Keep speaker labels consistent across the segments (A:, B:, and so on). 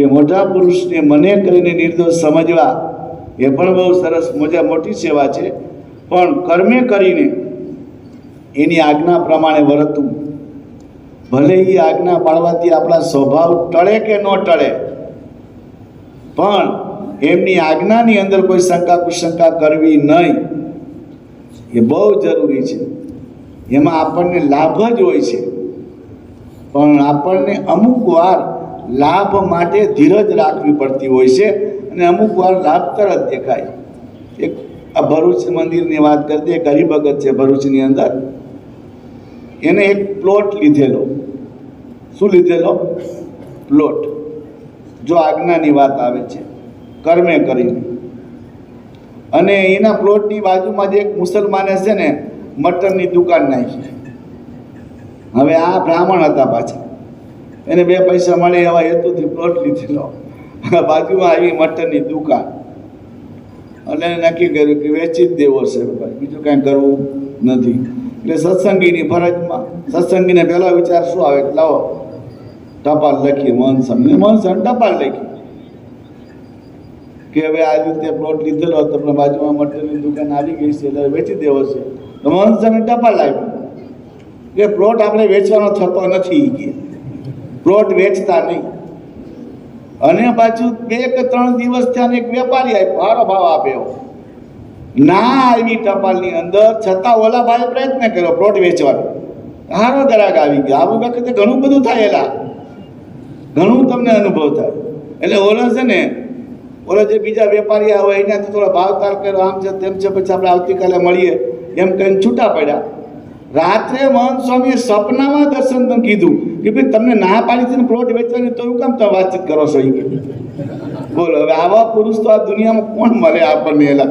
A: કે મોટા પુરુષને મને કરીને નિર્દોષ સમજવા એ પણ બહુ સરસ મજા, મોટી સેવા છે. પણ કર્મે કરીને એની આજ્ઞા પ્રમાણે વર્તવું ભલે એ આજ્ઞા પાળવાથી આપણા સ્વભાવ ટળે કે ન ટળે, પણ એમની આજ્ઞાની અંદર કોઈ શંકા કુશંકા કરવી નહીં. એ બહુ જરૂરી છે. એમાં આપણને લાભ જ હોય છે. પણ આપણને અમુક વાર લાભ માટે ધીરજ રાખવી પડતી હોય છે અને અમુક વાર લાભ તરત દેખાય. એક આ ભરૂચ મંદિરની વાત કરતી એક હરિભગત છે ભરૂચની અંદર. એને એક પ્લોટ લીધેલો. શું લીધેલો? પ્લોટ જો આજ્ઞાની વાત આવે છે, કર્મે કરીને. અને એના પ્લોટની બાજુમાં જે એક મુસલમાને છે ને, મટનની દુકાન નાખી. હવે આ બ્રાહ્મણ હતા પાછા. એને બે પૈસા મળે એવા હેતુથી પ્લોટ લીધેલો. બાજુમાં આવી મટનની દુકાન. અને નક્કી કર્યું કે વેચી જ દેવો છે ભાઈ, બીજું કાંઈ કરવું નથી. એટલે સત્સંગીની ફરજમાં, સત્સંગીને પહેલો વિચાર શું આવે? લાવો. ટપાલ લખીએ મહંત મનસન ટપાલ લખી. કે હવે આ રીતે પ્લોટ લીધેલો, તમને બાજુમાં મટનની દુકાન આવી ગઈ છે, એટલે વેચી દેવો છે. તો મહંત ટપાલ આવ્યું કે પ્લોટ આપણે વેચવાનો થતો નથી કે. પ્લોટ વેચતા નહીં. અને પાછું બે કે ત્રણ દિવસ ત્યાં એક વેપારી આપ્યો સારો ભાવ આપ્યો. ના આવી ટપાલની અંદર, છતાં ઓલા ભાઈ પ્રયત્ન કર્યો પ્લોટ વેચવાનો. સારો ગ્રાહક આવી ગયો. આવું વખતે ઘણું બધું થાય એલા. ઘણું તમને અનુભવ થાય. એટલે ઓલો છે ને, ઓલો જે બીજા વેપારી આવે એનાથી થોડો ભાવતાલ કર્યો. આમ છે તેમ છે, પછી આપણે આવતીકાલે મળીએ. એમ કહીને છૂટા પડ્યા. રાત્રે મહંત સ્વામીએ સપનામાં દર્શન કીધું કે ભાઈ તમને ના પાડી છે પ્લોટ વેચવાની તો એવું કામ? તમે વાતચીત કરો એ બોલો, હવે આવા પુરુષ તો આ દુનિયામાં કોણ મળે આપણને એલા?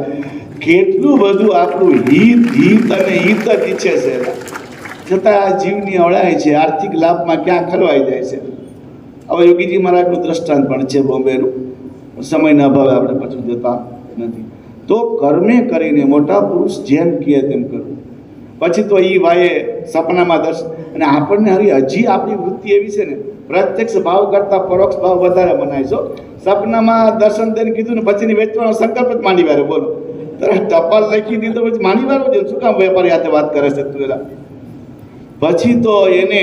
A: કેટલું બધું આપણું હિત હિત અને હિત જ ઈચ્છે છે છતાં આ જીવની અવળાય છે, આર્થિક લાભમાં ક્યાં ખલવાઈ જાય છે? હવે યોગીજી મહારાજનું દ્રષ્ટાંત પણ છે બોમ્બેનું. સમયના અભાવે આપણે પછી જતા નથી. તો કર્મે કરીને મોટા પુરુષ જેમ કહે તેમ કરવું પછી તો એ ભાઈએ સપનામાં દર્શન અને આપણને હરી હજી આપણી વૃત્તિ એવી છે ને, પ્રત્યક્ષ ભાવ કરતાં પરોક્ષ ભાવ વધારે મનાય છો સપનામાં દર્શન દઈને કીધું ને પછીની વેચવાનો સંકલ્પ જ માંડી વારે બોલો. તરત ટપાલ લખી દીધો, પછી માંડી વારો છે શું કામ વેપારી હાથે વાત કરે છે તું એલા? પછી તો એને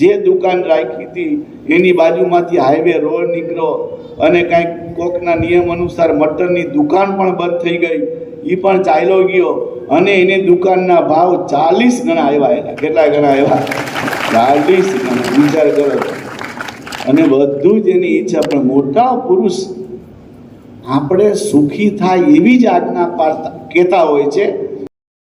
A: જે દુકાન રાખી હતી, એની બાજુમાંથી હાઈવે રોડ નીકળ્યો અને કાંઈક કોકના નિયમ અનુસાર મટનની દુકાન પણ બંધ થઈ ગઈ. એ પણ ચાલ્યો ગયો. અને એની દુકાનના ભાવ ચાલીસ ગણા આવ્યા એના. કેટલા ગણા આવ્યા? ચાલીસ ગણા. વિચાર કરો. અને બધું જ એની ઈચ્છા. પણ મોટા પુરુષ આપણે સુખી થાય એવી જ આજ્ઞા પાડતા કહેતા હોય છે